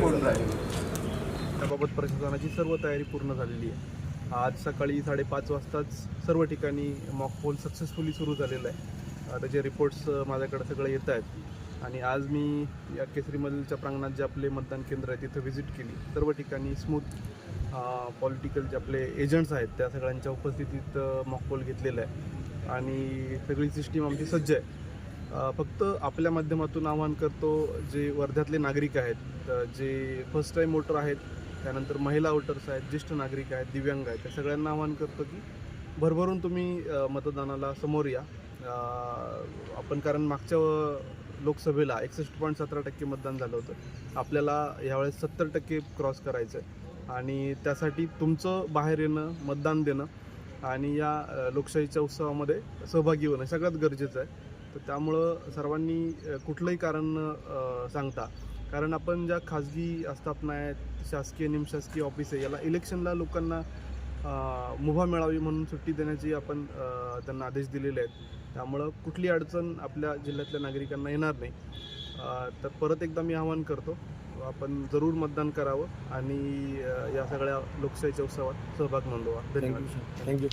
कोण राहील त्याबाबत प्रशासनाची सर्व तयारी पूर्ण झालेली आहे. आज सकाळी साडेपाच वाजताच सर्व ठिकाणी मॉक पोल सक्सेसफुली सुरू झालेलं आहे. त्याचे रिपोर्ट्स माझ्याकडे सगळे येत आहेत. आणि आज मी या केसरीमधीलच्या प्रांगणात जे आपले मतदान केंद्र आहे तिथं व्हिजिट केली. सर्व ठिकाणी स्मूथ पॉलिटिकल जे आपले एजंट्स आहेत त्या सगळ्यांच्या उपस्थितीत मॉक पोल आहे. आणि सगळी सिस्टीम आमची सज्ज आहे. फक्त आपल्या माध्यमातून आवाहन करतो जे वर्ध्यातले नागरिक आहेत जे फर्स्ट टाईम वोटर आहेत त्यानंतर महिला वोटर्स आहेत ज्येष्ठ नागरिक आहेत दिव्यांग आहेत त्या सगळ्यांना आवाहन करतो की भरभरून तुम्ही मतदानाला समोर या. आपण कारण मागच्या लोकसभेला एकसष्ट पॉईंट सतरा टक्के मतदान झालं होतं. आपल्याला यावेळेस सत्तर टक्के क्रॉस करायचं आहे आणि त्यासाठी तुमचं बाहेर येणं मतदान देणं आणि या लोकशाहीच्या उत्सवामध्ये सहभागी होणं हे सगळ्यात गरजेचं आहे. तर त्यामुळं सर्वांनी कुठलंही कारण सांगता. कारण आपण ज्या खाजगी आस्थापना आहेत शासकीय निमशासकीय ऑफिस आहे याला इलेक्शनला लोकांना मुभा मिळावी म्हणून सुट्टी देण्याची आपण त्यांना आदेश दिलेले आहेत. त्यामुळं कुठली अडचण आपल्या जिल्ह्यातल्या नागरिकांना येणार नाही. तर परत एकदा मी आवाहन करतो आपण जरूर मतदान करावं आणि या सगळ्या लोकशाहीच्या उत्सवात सहभाग नोंदवा धन्यवाद. थँक्यू